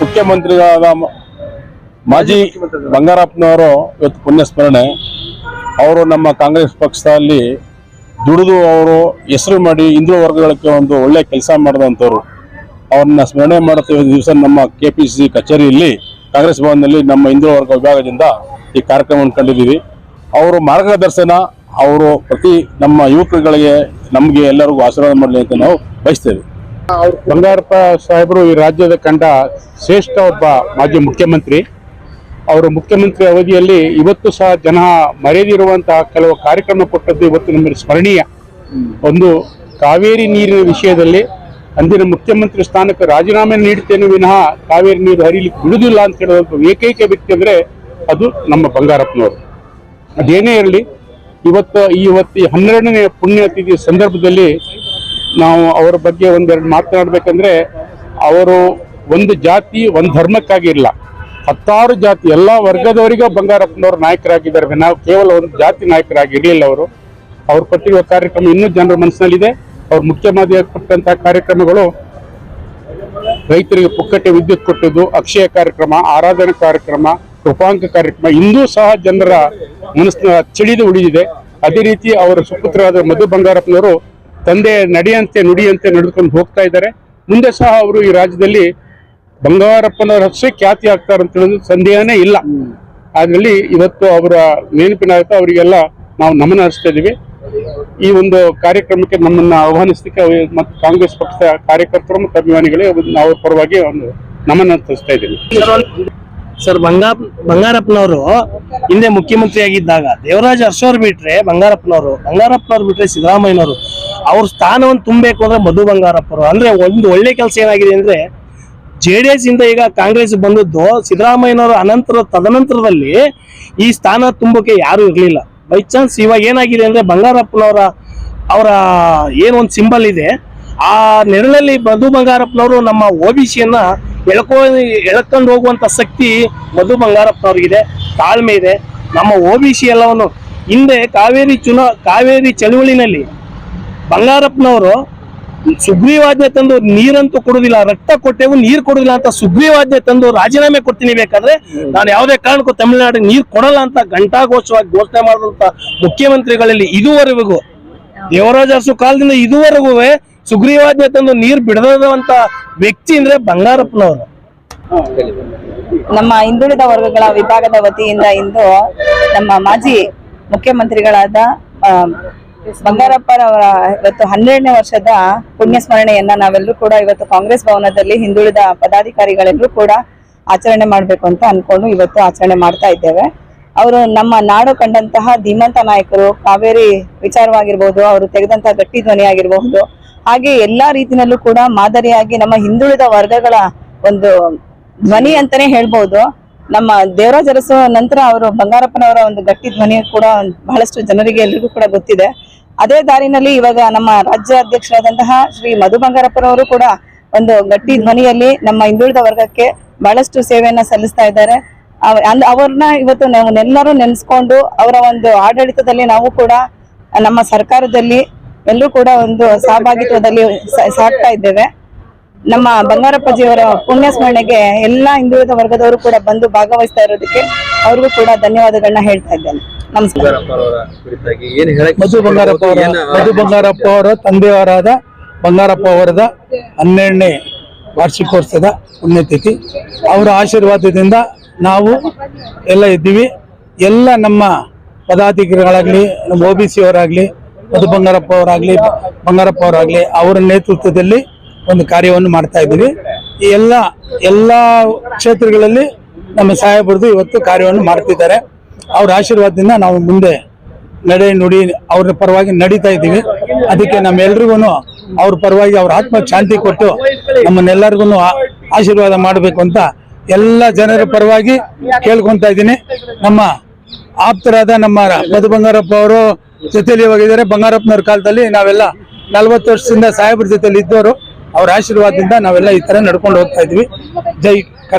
ಮುಖ್ಯಮಂತ್ರಿಗಳಾದ ಮಾಜಿ ಬಂಗಾರಪ್ಪನವರು ಇವತ್ತು ಪುಣ್ಯಸ್ಮರಣೆ. ಅವರು ನಮ್ಮ ಕಾಂಗ್ರೆಸ್ ಪಕ್ಷದಲ್ಲಿ ದುಡಿದು ಅವರು ಹೆಸರು ಮಾಡಿ ಹಿಂದೂ ವರ್ಗಗಳಿಗೆ ಒಂದು ಒಳ್ಳೆ ಕೆಲಸ ಮಾಡಿದಂಥವ್ರು. ಅವ್ರನ್ನ ಸ್ಮರಣೆ ಮಾಡುತ್ತಿರುವ ದಿವಸ ನಮ್ಮ ಕೆ ಪಿ ಸಿ ಕಚೇರಿಯಲ್ಲಿ, ಕಾಂಗ್ರೆಸ್ ಭವನದಲ್ಲಿ ನಮ್ಮ ಹಿಂದೂ ವರ್ಗ ವಿಭಾಗದಿಂದ ಈ ಕಾರ್ಯಕ್ರಮವನ್ನು ಕಂಡಿದ್ದೀವಿ. ಅವರು ಮಾರ್ಗದರ್ಶನ, ಅವರು ಪ್ರತಿ ನಮ್ಮ ಯುವಕರುಗಳಿಗೆ ನಮಗೆ ಎಲ್ಲರಿಗೂ ಆಶೀರ್ವಾದ ಮಾಡಲಿ ಅಂತ ನಾವು ಬಯಸ್ತೇವೆ. ಬಂಗಾರಪ್ಪ ಸಾಹೇಬರು ಈ ರಾಜ್ಯದ ಕಂಡ ಶ್ರೇಷ್ಠ ಒಬ್ಬ ಮಾಜಿ ಮುಖ್ಯಮಂತ್ರಿ. ಅವರು ಮುಖ್ಯಮಂತ್ರಿ ಅವಧಿಯಲ್ಲಿ ಇವತ್ತು ಸಹ ಜನ ಮರೆಯದಿರುವಂತಹ ಕೆಲವು ಕಾರ್ಯಕ್ರಮ ಕೊಟ್ಟದ್ದು ಇವತ್ತು ನಮಗೆ ಸ್ಮರಣೀಯ. ಒಂದು ಕಾವೇರಿ ನೀರಿನ ವಿಷಯದಲ್ಲಿ ಅಂದಿನ ಮುಖ್ಯಮಂತ್ರಿ ಸ್ಥಾನಕ್ಕೆ ರಾಜೀನಾಮೆ ನೀಡುತ್ತೇನೆ ವಿನಃ ಕಾವೇರಿ ನೀರು ಹರಿಲಿಕ್ಕೆ ಬಿಡುದಿಲ್ಲ ಅಂತ ಹೇಳುವಂಥ ಏಕೈಕ ವ್ಯಕ್ತಿ ಅಂದರೆ ಅದು ನಮ್ಮ ಬಂಗಾರಪ್ಪನವರು. ಅದೇನೇ ಇರಲಿ, ಇವತ್ತು ಈ ಇವತ್ತು ಹನ್ನೆರಡನೇ ಪುಣ್ಯತಿಥಿ ಸಂದರ್ಭದಲ್ಲಿ ನಾವು ಅವರ ಬಗ್ಗೆ ಒಂದೆರಡು ಮಾತನಾಡಬೇಕಂದ್ರೆ, ಅವರು ಒಂದು ಜಾತಿ, ಒಂದು ಧರ್ಮಕ್ಕಾಗಿ ಇಲ್ಲ. ಹತ್ತಾರು ಜಾತಿ, ಎಲ್ಲ ವರ್ಗದವರಿಗೂ ಬಂಗಾರಪ್ಪನವರು ನಾಯಕರಾಗಿದ್ದಾರೆ. ನಾವು ಕೇವಲ ಒಂದು ಜಾತಿ ನಾಯಕರಾಗಿರಲಿಲ್ಲ ಅವರು. ಅವ್ರು ಕೊಟ್ಟಿರುವ ಕಾರ್ಯಕ್ರಮ ಇನ್ನೂ ಜನರ ಮನಸ್ಸಿನಲ್ಲಿದೆ. ಅವ್ರು ಮುಖ್ಯಮಂತ್ರಿ ಕೊಟ್ಟಂತಹ ಕಾರ್ಯಕ್ರಮಗಳು ರೈತರಿಗೆ ಪುಕ್ಕಟ್ಟೆ ವಿದ್ಯುತ್ ಕೊಟ್ಟಿದ್ದು, ಅಕ್ಷಯ ಕಾರ್ಯಕ್ರಮ, ಆರಾಧನೆ ಕಾರ್ಯಕ್ರಮ ಕೃಪಾಂಕ ಕಾರ್ಯಕ್ರಮ, ಇಂದೂ ಸಹ ಜನರ ಮನಸ್ಸಿನ ಚಳಿದು ಉಳಿದಿದೆ. ಅದೇ ರೀತಿ ಅವರ ಸುಪುತ್ರರಾದ ಮಧು ಬಂಗಾರಪ್ಪನವರು ತಂದೆ ನಡೆಯಂತೆ, ನುಡಿಯಂತೆ ನಡೆದುಕೊಂಡು ಹೋಗ್ತಾ ಇದ್ದಾರೆ. ಮುಂದೆ ಸಹ ಅವರು ಈ ರಾಜ್ಯದಲ್ಲಿ ಬಂಗಾರಪ್ಪನವರ ಹೆಸರೇ ಖ್ಯಾತಿ ಆಗ್ತಾರೆ ಅಂತ ಹೇಳೋದು ಸಂದೇಹನೇ ಇಲ್ಲ. ಅದರಲ್ಲಿ ಇವತ್ತು ಅವರ ನೆನಪಿನಾಗುತ್ತೆ ಅವರಿಗೆಲ್ಲ ನಾವು ನಮನ ಹರಿಸ್ತಾ ಇದ್ದೀವಿ. ಈ ಒಂದು ಕಾರ್ಯಕ್ರಮಕ್ಕೆ ನಮ್ಮನ್ನ ಆಹ್ವಾನಿಸಲಿಕ್ಕೆ ಮತ್ತು ಕಾಂಗ್ರೆಸ್ ಪಕ್ಷದ ಕಾರ್ಯಕರ್ತರು ಮತ್ತು ಅಭಿಮಾನಿಗಳಿಗೆ ನಾವು ಪರವಾಗಿ ಒಂದು ನಮನ ತರಿಸ್ತಾ ಇದ್ದೀವಿ. ಸರ್, ಬಂಗಾ, ಬಂಗಾರಪ್ಪನವರು ಹಿಂದೆ ಮುಖ್ಯಮಂತ್ರಿ ಆಗಿದ್ದಾಗ ದೇವರಾಜ ಅರಸೋರ್ ಬಿಟ್ರೆ ಬಂಗಾರಪ್ಪನವರು, ಬಂಗಾರಪ್ಪನವ್ರು ಬಿಟ್ರೆ ಸಿದ್ದರಾಮಯ್ಯನವರು ಅವ್ರ ಸ್ಥಾನವನ್ನು ತುಂಬಬೇಕು ಅಂದ್ರೆ ಮಧು ಬಂಗಾರಪ್ಪರು ಅಂದ್ರೆ ಒಂದು ಒಳ್ಳೆ ಕೆಲಸ ಏನಾಗಿದೆ ಅಂದ್ರೆ ಜೆ ಡಿ ಎಸ್ ಇಂದ ಈಗ ಕಾಂಗ್ರೆಸ್ ಬಂದದ್ದು ಸಿದ್ದರಾಮಯ್ಯನವರ ಅನಂತರ ತದನಂತರದಲ್ಲಿ ಈ ಸ್ಥಾನ ತುಂಬಕ್ಕೆ ಯಾರು ಇರಲಿಲ್ಲ. ಬೈ ಚಾನ್ಸ್ ಇವಾಗ ಏನಾಗಿದೆ ಅಂದ್ರೆ ಬಂಗಾರಪ್ಪನವರ ಅವರ ಏನೊಂದು ಸಿಂಬಲ್ ಇದೆ. ಆ ನೆರಳಲ್ಲಿ ಮಧು ಬಂಗಾರಪ್ಪನವರು ನಮ್ಮ ಒ ಬಿ ಸಿಯನ್ನ ಎಳ್ಕೊ, ಎಳ್ಕೊಂಡು ಹೋಗುವಂತ ಶಕ್ತಿ ಮಧು ಬಂಗಾರಪ್ಪನವ್ರಿಗಿದೆ. ತಾಳ್ಮೆ ಇದೆ. ನಮ್ಮ ಓ ಬಿ ಸಿ ಎಲ್ಲವನ್ನು ಹಿಂದೆ ಕಾವೇರಿ ಚುನಾ, ಕಾವೇರಿ ಚಳುವಳಿನಲ್ಲಿ ಬಂಗಾರಪ್ಪನವರು ಸುಗ್ರೀವಾಜ್ಞೆ ತಂದು ನೀರಂತೂ ಕೊಡುದಿಲ್ಲ ರಕ್ತ ಕೊಟ್ಟೆವು, ನೀರು ಕೊಡುದಿಲ್ಲ ಅಂತ ಸುಗ್ರೀವಾಜ್ಞೆ ತಂದು ರಾಜೀನಾಮೆ ಕೊಡ್ತೀನಿ ಬೇಕಾದ್ರೆ ನಾನು ಯಾವುದೇ ಕಾರಣಕ್ಕೂ ತಮಿಳುನಾಡಿಗೆ ನೀರು ಕೊಡಲ್ಲ ಅಂತ ಘಂಟಾಘೋಷವಾಗಿ ಘೋಷಣೆ ಮಾಡಿದಂತ ಮುಖ್ಯಮಂತ್ರಿಗಳಲ್ಲಿ ಇದುವರೆಗೂ, ದೇವರಾಜ ಕಾಲದಿಂದ ಇದುವರೆಗೂ ಸುಗ್ರೀವಾಜ್ಞೆ ತಂದು ನೀರು ಬಿಡದಂತ ವ್ಯಕ್ತಿ ಅಂದ್ರೆ ಬಂಗಾರಪ್ಪನವರು. ನಮ್ಮ ಹಿಂದುಳಿದ ವರ್ಗಗಳ ವಿಭಾಗದ ವತಿಯಿಂದ ಇಂದು ನಮ್ಮ ಮಾಜಿ ಮುಖ್ಯಮಂತ್ರಿಗಳಾದ ಆ, ಬಂಗಾರಪ್ಪರವರ ಇವತ್ತು ಹನ್ನೆರಡನೇ ವರ್ಷದ ಪುಣ್ಯ ಸ್ಮರಣೆಯನ್ನ ನಾವೆಲ್ಲರೂ ಕೂಡ ಇವತ್ತು ಕಾಂಗ್ರೆಸ್ ಭವನದಲ್ಲಿ ಹಿಂದುಳಿದ ಪದಾಧಿಕಾರಿಗಳೆಲ್ಲರೂ ಕೂಡ ಆಚರಣೆ ಮಾಡಬೇಕು ಅಂತ ಅನ್ಕೊಂಡು ಇವತ್ತು ಆಚರಣೆ ಮಾಡ್ತಾ ಇದ್ದೇವೆ. ಅವರು ನಮ್ಮ ನಾಡು ಕಂಡಂತಹ ಧೀಮಂತ ನಾಯಕರು ಕಾವೇರಿ ವಿಚಾರವಾಗಿರ್ಬಹುದು ಅವರು ತೆಗೆದಂತಹ ಗಟ್ಟಿ ಧ್ವನಿ ಆಗಿರಬಹುದು ಹಾಗೆ ಎಲ್ಲಾ ರೀತಿನಲ್ಲೂ ಕೂಡ ಮಾದರಿಯಾಗಿ ನಮ್ಮ ಹಿಂದುಳಿದ ವರ್ಗಗಳ ಒಂದು ಧ್ವನಿ ಅಂತಾನೆ ಹೇಳ್ಬಹುದು ನಮ್ಮ ದೇವರಾಜ ನಂತರ ಅವರು ಬಂಗಾರಪ್ಪನವರ ಒಂದು ಗಟ್ಟಿ ಧ್ವನಿ ಕೂಡ ಬಹಳಷ್ಟು ಜನರಿಗೆ ಎಲ್ರಿಗೂ ಕೂಡ ಗೊತ್ತಿದೆ. ಅದೇ ದಾರಿನಲ್ಲಿ ಇವಾಗ ನಮ್ಮ ರಾಜ್ಯ ಅಧ್ಯಕ್ಷರಾದಂತಹ ಶ್ರೀ ಮಧು ಬಂಗಾರಪ್ಪನವರು ಕೂಡ ಒಂದು ಗಟ್ಟಿ ಧ್ವನಿಯಲ್ಲಿ ನಮ್ಮ ಹಿಂದುಳಿದ ವರ್ಗಕ್ಕೆ ಬಹಳಷ್ಟು ಸೇವೆಯನ್ನ ಸಲ್ಲಿಸ್ತಾ ಇದ್ದಾರೆ. ಅವ- ಅವ್ರನ್ನ ಇವತ್ತು ನಾವು ಎಲ್ಲರೂ ನೆನೆಸ್ಕೊಂಡು ಅವರ ಒಂದು ಆಡಳಿತದಲ್ಲಿ ನಾವು ಕೂಡ ನಮ್ಮ ಸರ್ಕಾರದಲ್ಲಿ ಎಲ್ಲರೂ ಕೂಡ ಒಂದು ಸಹಭಾಗಿತ್ವದಲ್ಲಿ ಸಾಕ್ತಾ ಇದ್ದೇವೆ. ನಮ್ಮ ಬಂಗಾರಪ್ಪಜಿಯವರ ಪುಣ್ಯ ಸ್ಮರಣೆಗೆ ಎಲ್ಲಾ ಹಿಂದುಳಿದ ವರ್ಗದವರು ಕೂಡ ಬಂದು ಭಾಗವಹಿಸ್ತಾ ಇರೋದಕ್ಕೆ ಅವ್ರಿಗೂ ಕೂಡ ಧನ್ಯವಾದಗಳನ್ನ ಹೇಳ್ತಾ ಇದ್ದೇನೆ. ನಮಸ್ಕಾರ. ಮಧು ಬಂಗಾರಪ್ಪ ಅವರ ಮಧು ಬಂಗಾರಪ್ಪ ಅವರ ತಂದೆಯವರಾದ ಬಂಗಾರಪ್ಪ ಅವರದ ಹನ್ನೆರಡನೇ ವಾರ್ಷಿಕೋತ್ಸವದ ಪುಣ್ಯತಿಥಿ. ಅವರ ಆಶೀರ್ವಾದದಿಂದ ನಾವು ಎಲ್ಲ ಇದ್ದೀವಿ. ಎಲ್ಲ ನಮ್ಮ ಪದಾಧಿಕಾರಿಗಳಾಗ್ಲಿ ನಮ್ಮ ಒ ಬಿ ಸಿ ಅವರಾಗ್ಲಿ ಮಧು ಬಂಗಾರಪ್ಪ ಅವರಾಗ್ಲಿ ಬಂಗಾರಪ್ಪ ಅವರಾಗ್ಲಿ ಅವರ ನೇತೃತ್ವದಲ್ಲಿ ಒಂದು ಕಾರ್ಯವನ್ನು ಮಾಡ್ತಾ ಇದ್ದೀವಿ. ಈ ಎಲ್ಲ ಎಲ್ಲ ಕ್ಷೇತ್ರಗಳಲ್ಲಿ ನಮ್ಮ ಸಾಹೇಬರದು ಇವತ್ತು ಕಾರ್ಯವನ್ನು ಮಾಡ್ತಿದ್ದಾರೆ. ಅವ್ರ ಆಶೀರ್ವಾದದಿಂದ ನಾವು ಮುಂದೆ ನಡೆ ನುಡಿ ಅವ್ರ ಪರವಾಗಿ ನಡೀತಾ ಇದ್ದೀವಿ. ಅದಕ್ಕೆ ನಮ್ಮೆಲ್ರಿಗೂ ಅವ್ರ ಪರವಾಗಿ ಅವ್ರ ಆತ್ಮ ಶಾಂತಿ ಕೊಟ್ಟು ನಮ್ಮನ್ನೆಲ್ಲರಿಗೂ ಆಶೀರ್ವಾದ ಮಾಡಬೇಕು ಅಂತ ಎಲ್ಲ ಜನರ ಪರವಾಗಿ ಕೇಳ್ಕೊಂತ ಇದ್ದೀನಿ. ನಮ್ಮ ಆಪ್ತರಾದ ನಮ್ಮ ಮಧು ಬಂಗಾರಪ್ಪ ಅವರು ಜೊತೆಯಲ್ಲಿ ಹೋಗಿದ್ದಾರೆ ಬಂಗಾರಪ್ಪನವ್ರ ಕಾಲದಲ್ಲಿ ನಾವೆಲ್ಲ ನಲವತ್ತು ವರ್ಷದಿಂದ ಸಾಹೇಬ್ರ ಜೊತೆಲಿ ಇದ್ದವರು. ಅವ್ರ ಆಶೀರ್ವಾದದಿಂದ ನಾವೆಲ್ಲ ಈ ತರ ನಡ್ಕೊಂಡು ಹೋಗ್ತಾ ಇದ್ವಿ ಜೈ